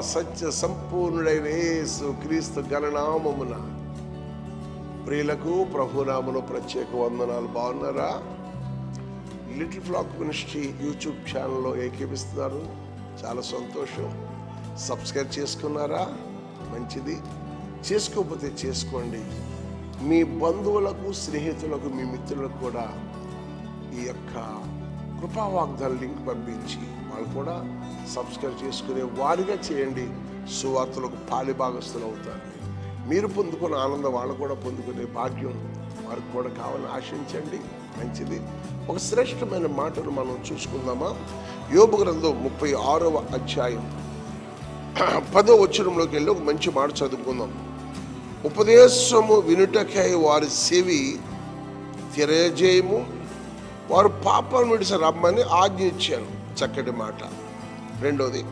సత్య సంపూర్ణుడైన యేసు క్రీస్తు గణనామమున ప్రియులకు ప్రభునామను ప్రత్యేక వందనాలు. బాగున్నారా? లిటిల్ ఫ్లాక్ మినిస్ట్రీ యూట్యూబ్ ఛానల్లో ఏకీపిస్తున్నారు చాలా సంతోషం. సబ్స్క్రైబ్ చేసుకున్నారా? మంచిది. చేసుకోకపోతే చేసుకోండి. మీ బంధువులకు స్నేహితులకు మీ మిత్రులకు కూడా ఈ యొక్క కృపావాగ్దాల లింక్ పంపించి వాళ్ళు కూడా సబ్స్క్రైబ్ చేసుకునే వారిగా చేయండి. సువార్తలకు పాలిభాగస్తులు అవుతారు. మీరు పొందుకున్న ఆనందం వాళ్ళు కూడా పొందుకునే భాగ్యం వారికి కూడా కావాలని ఆశించండి. మంచిది. ఒక శ్రేష్టమైన మాటను మనం చూసుకుందామా? యోబు గ్రంథం ముప్పై ఆరవ అధ్యాయం. పదో వచ్చరంలోకి వెళ్ళి ఒక మంచి మాట చదువుకుందాం. ఉపదేశము వినుటకై వారి సేవి తెలియజేయము వారు పాపం విడిసి రమ్మని ఆజ్ఞ ఇచ్చాను చక్కటి మాట. రెండోది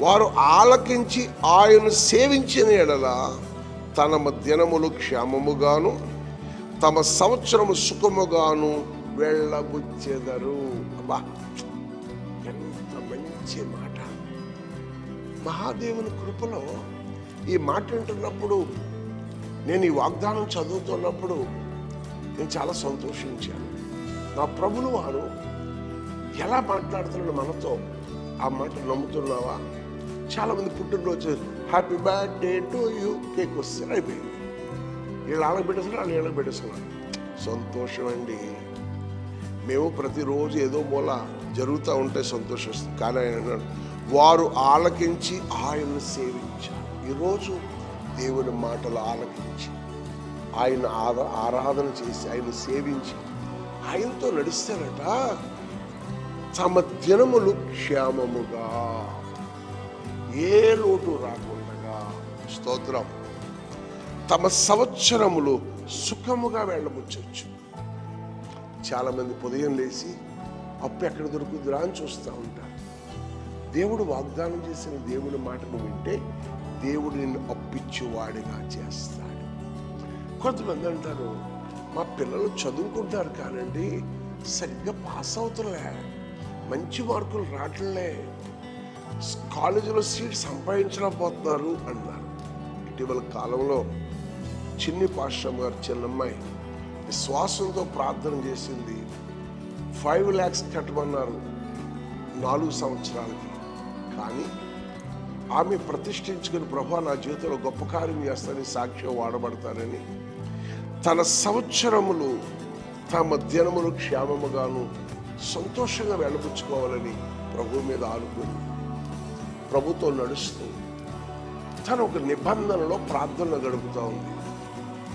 వారు ఆలకించి ఆయన సేవించిన ఎడల తమ దినములు క్షేమముగాను తమ సంవత్సరము సుఖముగాను వెళ్ళబుచ్చెదరు. అబ్బా ఎంత మంచి మాట. మహాదేవుని కృపలో ఈ మాట వింటున్నప్పుడు నేను ఈ వాగ్దానం చదువుతున్నప్పుడు నేను చాలా సంతోషించాను. నా ప్రభులు వారు ఎలా మాట్లాడుతున్నాడు మనతో ఆ మాట నమ్ముతున్నావా? చాలామంది పుట్టినరోజు happy birthday to you cake వస్తే అయిపోయింది. వీళ్ళు ఆళ్ళకి పెట్టేస్తున్నారు వాళ్ళు వీళ్ళకి పెట్టేస్తున్నారు. సంతోషం అండి. మేము ప్రతిరోజు ఏదో మూల జరుగుతూ ఉంటే సంతోషిస్తుంది కానీ ఆయన అన్నాడు వారు ఆలకించి ఆయనను సేవించారు ఈరోజు దేవుని మాటలు ఆలకించి ఆయన ఆరా ఆరాధన చేసి ఆయన సేవించి ఆయనతో నడిస్తారట. తమ దినములు క్షేమముగా. ఏ లోటు రాకుండా స్తోత్రం. తమ సంవత్సరములు సుఖముగా వెళ్ళబుచ్చవచ్చు చాలామంది ఉదయం లేచి అప్పు ఎక్కడ దొరుకుతుందిరా అని చూస్తూ ఉంటారు. దేవుడు వాగ్దానం చేసిన దేవుని మాటను వింటే దేవుడు నిన్ను అప్పిచ్చేవాడిగా చేస్తాడు. కొంతమంది అంటారు మా పిల్లలు చదువుకుంటారు కానండి సరిగ్గా పాస్ అవుతులే. మంచి మార్కులు రావట్లే కాలేజీలో సీట్ సంపాదించలేకపోతున్నారు అన్నారు. ఇటీవల కాలంలో చిన్ని పాశ్రం గారు చిన్నమ్మాయి విశ్వాసంతో ప్రార్థన చేసింది. ఫైవ్ ల్యాక్స్ కట్టమన్నారు నాలుగు సంవత్సరాలకి. కానీ ఆమె ప్రతిష్ఠించుకుని ప్రభా నా జీవితంలో గొప్ప కార్యం చేస్తానని సాక్ష్యం వాడబడతానని తన సంవత్సరములు తమ దినములు క్షేమముగాను సంతోషంగా వెళ్ళబుచ్చుకోవాలని ప్రభు మీద ఆనుకుని ప్రభుతో నడుస్తూ తను ఒక నిబంధనలో ప్రార్థనలు గడుపుతూ ఉంది.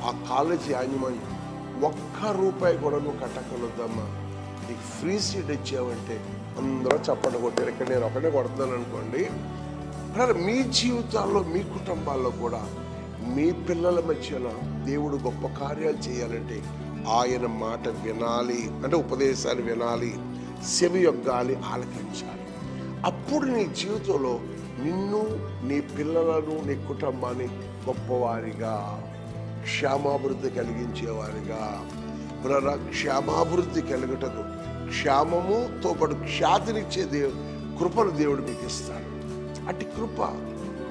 ఆ కాలేజీ యాజమాన్యం ఒక్క రూపాయి కూడా నువ్వు కట్టకలొద్దమ్మా నీకు ఫ్రీ సీట్ ఇచ్చావంటే అందరూ చప్పట కొట్టారు. ఇక్కడ నేను ఒకటే కొడుతున్నాను అనుకోండి. మీ జీవితాల్లో మీ కుటుంబాల్లో కూడా మీ పిల్లల మధ్యన దేవుడు గొప్ప కార్యాలు చేయాలంటే ఆయన మాట వినాలి అంటే ఉపదేశాలు వినాలి సెవి యొగ్గాలి ఆలకించాలి. అప్పుడు నీ జీవితంలో నిన్ను నీ పిల్లలను నీ కుటుంబాన్ని గొప్పవారిగా క్షేమాభివృద్ధి కలిగించేవారిగా. బ్రర క్షేమాభివృద్ధి కలుగుటకు క్షేమముతో పాటు ఖ్యాతినిచ్చే దేవు కృపను దేవుడు మీకు ఇస్తాడు అటు కృప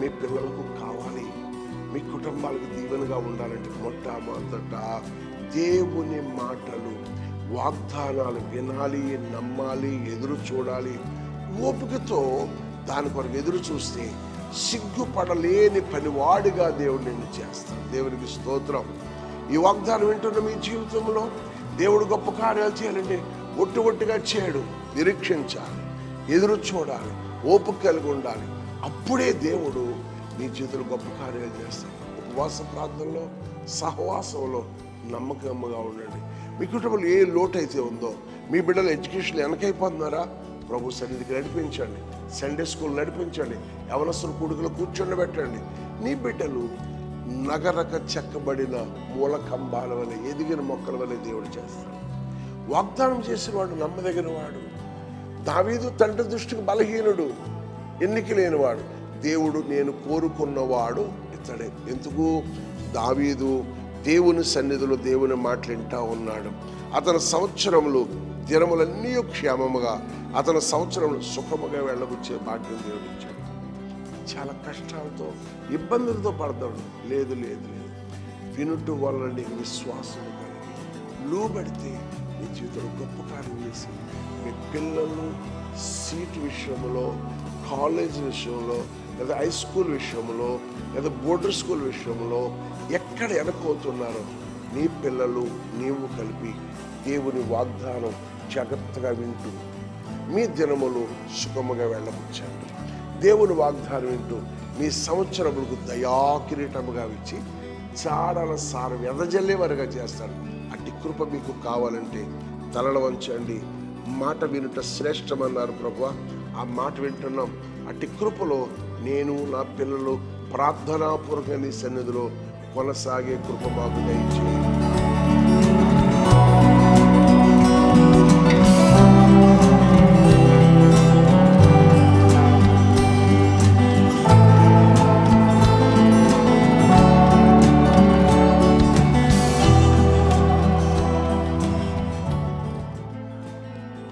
మీ పిల్లలకు కావాలి. మీ కుటుంబాలకు దీవెనగా ఉండాలంటే మొట్టమొదట దేవుని మాటలు వాగ్దానాలు వినాలి నమ్మాలి ఎదురు చూడాలి. ఓపికతో దాని కొరకు ఎదురు చూస్తే సిగ్గుపడలేని పనివాడిగా దేవుడు నిన్ను చేస్తాడు. దేవునికి స్తోత్రం. ఈ వాగ్దానం వింటున్న మీ జీవితంలో దేవుడు గొప్ప కార్యాలు చేయాలంటే ఒట్టు ఒట్టుగా చేయడు నిరీక్షించాలి ఎదురు చూడాలి ఓపిక కలిగి ఉండాలి. అప్పుడే దేవుడు నీ జీవితంలో గొప్ప కార్యాలు చేస్తాడు ఉపవాస ప్రార్థనలో సహవాసంలో నమ్మకంగా ఉండండి. మీ కుటుంబంలో ఏ లోటు అయితే ఉందో మీ బిడ్డల ఎడ్యుకేషన్ వెనకైపోతున్నారా? ప్రభు సన్నిధికి నడిపించండి. సండే స్కూల్ నడిపించండి. యవనస్తులు కూడుకలు కూర్చొని నీ బిడ్డలు నగరక చెక్కబడిన మూల కంబాల వలె ఎదిగిన మొక్కల వలె దేవుడు చేస్తాడు. వాగ్దానం చేసిన వాడు నమ్మదగిన వాడు దావీదు తండ్రి దృష్టికి బలహీనుడు. ఎన్నిక లేనివాడు. దేవుడు నేను కోరుకున్నవాడు ఇతడే. ఎందుకు? దావీదు దేవుని సన్నిధిలో దేవుని మాట్లాంటా ఉన్నాడు. అతని సంవత్సరములు దినములన్నీ క్షేమముగా అతని సంవత్సరములు సుఖముగా వెళ్ళబుచ్చే భాగ్యం దేవుడు ఇచ్చాడు. చాలా కష్టాలతో ఇబ్బందులతో పడతాడు. లేదు లేదు లేదు. వినుట వల్ల నీకు విశ్వాసం కలిగి లోబడితే నీ జీవితంలో గొప్ప కార్యం చేసి మీ పిల్లలు సీట్ విషయంలో కాలేజ్ విషయంలో లేదా హై స్కూల్ విషయంలో లేదా బోర్డర్ స్కూల్ విషయంలో ఎక్కడ వెనకవుతున్నారో నీ పిల్లలు నీవు కలిపి దేవుని వాగ్దానం జాగ్రత్తగా వింటూ మీ దినములు సుఖముగా వెళ్ళవచ్చండి దేవుని వాగ్దానం వింటూ మీ సంవత్సరములకు దయాకిరీటముగా ఇచ్చి చాడల సారం ఎదజల్లే వరగా చేస్తాడు అట్టి కృప మీకు కావాలంటే తలల వంచండి. మాట వినుట శ్రేష్టమన్నారు ప్రభు ఆ మాట వింటున్నాం. అట్టి కృపలో నేను నా పిల్లలు ప్రార్థనాపూర్వక నీ సన్నిధిలో కొనసాగే కృప మాకు దయచేయండి